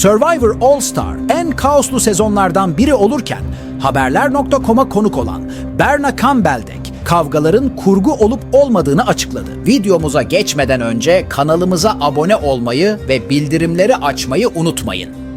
Survivor All Star en kaoslu sezonlardan biri olurken haberler.com'a konuk olan Berna Campbell'dek kavgaların kurgu olup olmadığını açıkladı. Videomuza geçmeden önce kanalımıza abone olmayı ve bildirimleri açmayı unutmayın.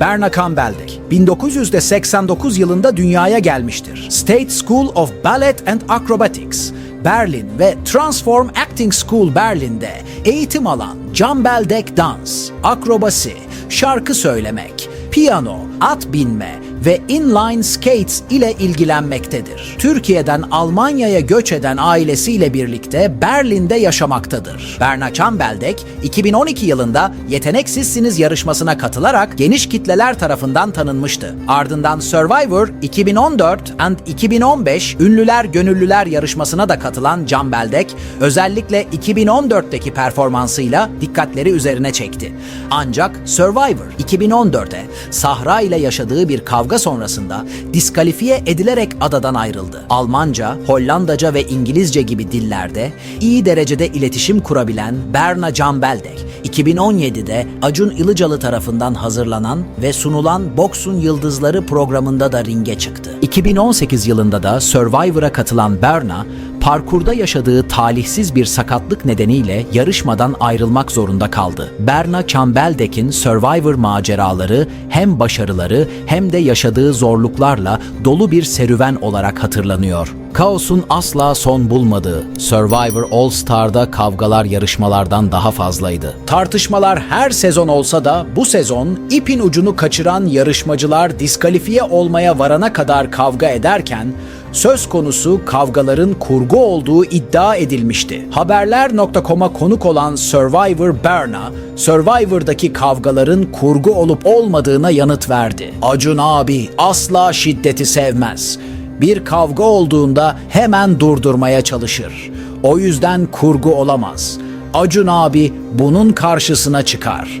Berna Campbell'dik. 1989 yılında dünyaya gelmiştir. State School of Ballet and Acrobatics, Berlin ve Transform Acting School Berlin'de eğitim alan Campbell dans, akrobasi, şarkı söylemek, piyano, at binme ve inline skates ile ilgilenmektedir. Türkiye'den Almanya'ya göç eden ailesiyle birlikte Berlin'de yaşamaktadır. Berna Campbell'dek 2012 yılında Yeteneksizsiniz yarışmasına katılarak geniş kitleler tarafından tanınmıştı. Ardından Survivor 2014 and 2015 Ünlüler Gönüllüler yarışmasına da katılan Campbell'dek özellikle 2014'teki performansıyla dikkatleri üzerine çekti. Ancak Survivor 2014'e Sahra ile yaşadığı bir kavga sonrasında diskalifiye edilerek adadan ayrıldı. Almanca, Hollandaca ve İngilizce gibi dillerde iyi derecede iletişim kurabilen Berna Campbell'dek 2017'de Acun Ilıcalı tarafından hazırlanan ve sunulan Boksun Yıldızları programında da ringe çıktı. 2018 yılında da Survivor'a katılan Berna, parkurda yaşadığı talihsiz bir sakatlık nedeniyle yarışmadan ayrılmak zorunda kaldı. Berna Campbell'dekin Survivor maceraları hem başarıları hem de yaşadığı zorluklarla dolu bir serüven olarak hatırlanıyor. Kaos'un asla son bulmadığı Survivor All Star'da kavgalar yarışmalardan daha fazlaydı. Tartışmalar her sezon olsa da bu sezon ipin ucunu kaçıran yarışmacılar diskalifiye olmaya varana kadar kavga ederken söz konusu kavgaların kurgu olduğu iddia edilmişti. Haberler.com'a konuk olan Survivor Berna, Survivor'daki kavgaların kurgu olup olmadığına yanıt verdi. Acun abi asla şiddeti sevmez. Bir kavga olduğunda hemen durdurmaya çalışır. O yüzden kurgu olamaz. Acun abi bunun karşısına çıkar.